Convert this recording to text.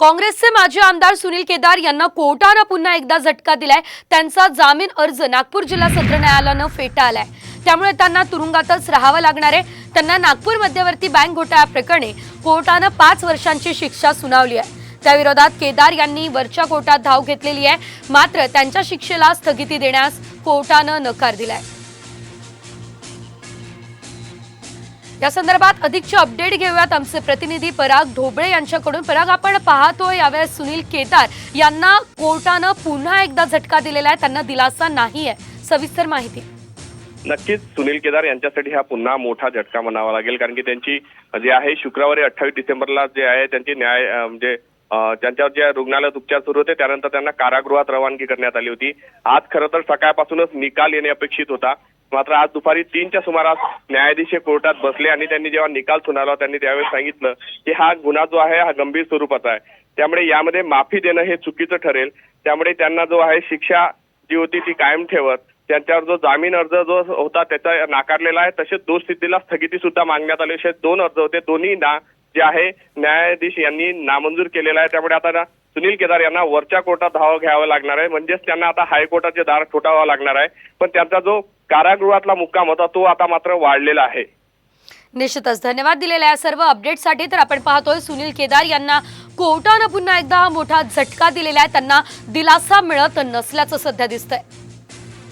काँग्रेसचे माजी आमदार सुनील केदार यांना कोर्टानं पुन्हा एकदा झटका दिलाय. त्यांचा जामीन अर्ज नागपूर जिल्हा सत्र न्यायालयानं फेटाळलाय. त्यामुळे त्यांना तुरुंगातच राहावं लागणार आहे. त्यांना नागपूर मध्यवर्ती बँक घोटाळा प्रकरणी कोर्टानं पाच वर्षांची शिक्षा सुनावली आहे. त्याविरोधात केदार यांनी वरच्या कोर्टात धाव घेतलेली आहे. मात्र त्यांच्या शिक्षेला स्थगिती देण्यास कोर्टानं नकार दिलाय. या संदर्भात अधिकचे अपडेट घेऊयात आमचे प्रतिनिधी पराग ढोबळे यांच्याकडून. पराग आपण पाहतोय यावेळेस सुनील केदार यांना कोर्टानं पुन्हा एकदा झटका दिलेला आहे त्यांना दिलासा नाही आहे. सविस्तर माहिती. नक्कीच सुनील केदार यांच्यासाठी हा पुन्हा मोठा झटका म्हणावा लागेल कारण की त्यांची जे आहे शुक्रवारी अठ्ठावीस डिसेंबरला जे आहे त्यांची न्याय म्हणजे ज्यांच्यावर त्यांच्यावर जे रुग्णालयात उपचार सुरू होते त्यानंतर त्यांना कारागृहात रवानगी करण्यात आली होती. आज खरं तर सकाळपासूनच निकाल येणे अपेक्षित होता. मात्र आज दुपारी तीनच्या सुमारास न्यायाधीश हे कोर्टात बसले आणि त्यांनी जेव्हा निकाल सुनावला त्यांनी त्यावेळी सांगितलं की हा गुन्हा जो आहे हा गंभीर स्वरूपाचा आहे. त्यामुळे यामध्ये माफी देणं हे चुकीचं ठरेल. त्यामुळे त्यांना जो आहे शिक्षा जी होती ती कायम ठेवत त्यांच्यावर जो जामीन अर्ज जो होता त्याचा नाकारलेला आहे तसेच दोषसिद्धीला स्थगिती सुद्धा मागण्यात आली. असे दोन अर्ज होते दोन्ही ना जे आहे न्यायाधीश यांनी नामंजूर केलेला आहे. त्यामुळे आता सुनील केदार यांना वरच्या कोर्टात धाव घ्यावं लागणार आहे. म्हणजेच त्यांना आता हायकोर्टाचे दार ठोठावा लागणार आहे. पण त्यांचा जो कारागृहातला मुक्काम होता तो आता मात्र वाढलेला आहे. निश्चितच. धन्यवाद दिलेल्या या सर्व अपडेटसाठी तर आपण पाहतोय सुनील केदार यांना कोर्टानं पुन्हा एकदा मोठा झटका दिलेला आहे. त्यांना दिलासा मिळत नसल्याचं सध्या दिसतंय.